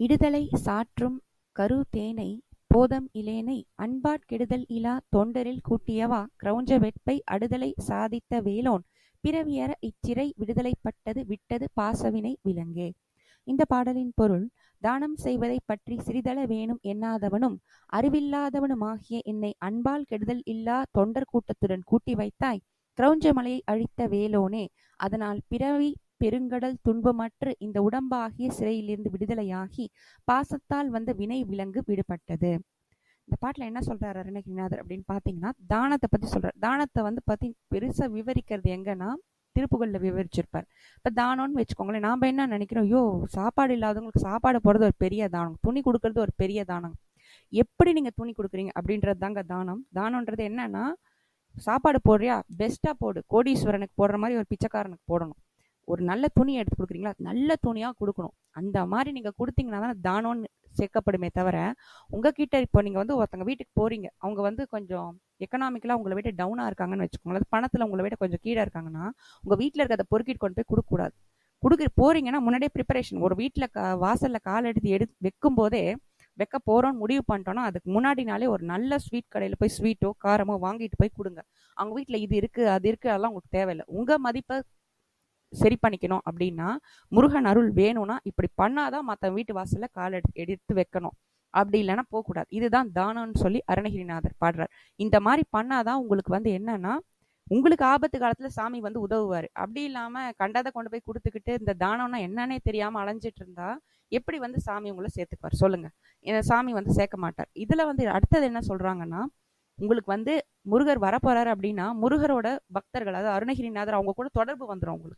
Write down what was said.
இடுதலை சாற்றும் கருதேனை போதம் இலேனை அன்பாட் கெடுதல் இலா தொண்டரில் கூட்டியவா கிரௌஞ்ச வெட்பை அடுதலை சாதித்த வேலோன் பிறவியற இச்சிறை விடுதலைப்பட்டது விட்டது பாசவினை விலங்கே. இந்த பாடலின் பொருள் தானம் செய்வதைப் பற்றி சிறிதள வேணும் எண்ணாதவனும் அறிவில்லாதவனுமாகிய என்னை அன்பால் கெடுதல் இல்லா தொண்டர் கூட்டத்துடன் கூட்டி வைத்தாய் கிரௌஞ்ச மலையை அழித்த வேலோனே அதனால் பிறவி பெருங்கடல் துன்பமற்று இந்த உடம்பாகிய சிறையிலிருந்து விடுதலையாகி பாசத்தால் வந்த வினை விலங்கு விடுபட்டது. இந்த பாட்டில் என்ன சொல்கிறார் அருணகிரிநாதர் அப்படின்னு பார்த்தீங்கன்னா தானத்தை பத்தி சொல்கிறார் தானத்தை வந்து பத்தி பெருசா விவரிக்கிறது எங்கன்னா திருப்புகளில் விவரிச்சிருப்பார். இப்ப தானம்னு வச்சுக்கோங்களேன் நாம என்ன நினைக்கிறோம்? ஐயோ சாப்பாடு இல்லாதவங்களுக்கு சாப்பாடு போடுறது ஒரு பெரிய தானம் துணி கொடுக்கறது ஒரு பெரிய தானம். எப்படி நீங்க துணி கொடுக்குறீங்க அப்படின்றது தாங்க தானம். தானம்ன்றது என்னன்னா சாப்பாடு போடுறியா? பெஸ்டா போடு. கோடீஸ்வரனுக்கு போடுற மாதிரி ஒரு பிச்சைக்காரனுக்கு போடணும். ஒரு நல்ல துணி எடுத்து கொடுக்குறீங்களா? நல்ல துணியாக கொடுக்கணும். அந்த மாதிரி நீங்கள் கொடுத்தீங்கன்னா தான் தானம்னு சேர்க்கப்படுமே தவிர உங்ககிட்ட இப்போ நீங்கள் வந்து ஒருத்தங்க வீட்டுக்கு போகிறீங்க அவங்க வந்து கொஞ்சம் எக்கனாமிக்கலாக உங்களை விட டவுனாக இருக்காங்கன்னு வச்சுக்கோங்களேன். பணத்தில் உங்களை விட கொஞ்சம் கீழே இருக்காங்கன்னா உங்கள் வீட்டில் இருக்கிறத பொறுக்கிட்டு கொண்டு போய் கொடுக்க கூடாது கொடுக்க போகிறீங்கன்னா முன்னாடியே ப்ரிப்பரேஷன் ஒரு வீட்டில் க வாசலில் கால் எடுத்து எடு வைக்கும் போதே வைக்க போறோம்னு முடிவு பண்ணிட்டோம்னா அதுக்கு முன்னாடி நாளே ஒரு நல்ல ஸ்வீட் கடையில் போய் ஸ்வீட்டோ காரமோ வாங்கிட்டு போய் கொடுங்க. அவங்க வீட்டில் இது இருக்குது அது இருக்குது அதெல்லாம் உங்களுக்கு தேவையில்லை. உங்கள் மதிப்பை சரி பண்ணிக்கணும் அப்படின்னா முருகன் அருள் வேணும்னா இப்படி பண்ணாதான் மற்ற வீட்டு வாசல்ல கால் எடுத்து எடுத்து வைக்கணும். அப்படி இல்லைன்னா போகக்கூடாது. இதுதான் தானம்னு சொல்லி அருணகிரிநாதர் பாடுறார். இந்த மாதிரி பண்ணாதான் உங்களுக்கு வந்து என்னன்னா உங்களுக்கு ஆபத்து காலத்துல சாமி வந்து உதவுவாரு. அப்படி இல்லாம கண்டதை கொண்டு போய் கொடுத்துக்கிட்டு இந்த தானம்னா என்னன்னே தெரியாம அலைஞ்சிட்டு இருந்தா எப்படி வந்து சாமி உங்களை சேர்த்துக்குவார்? சொல்லுங்க. இந்த சாமி வந்து சேர்க்க மாட்டார். இதுல வந்து அடுத்தது என்ன சொல்றாங்கன்னா உங்களுக்கு வந்து முருகர் வரப்போறாரு அப்படின்னா முருகரோட பக்தர்கள் அதாவது அருணகிரிநாதர் அவங்க கூட தொடர்பு வந்துடும் உங்களுக்கு.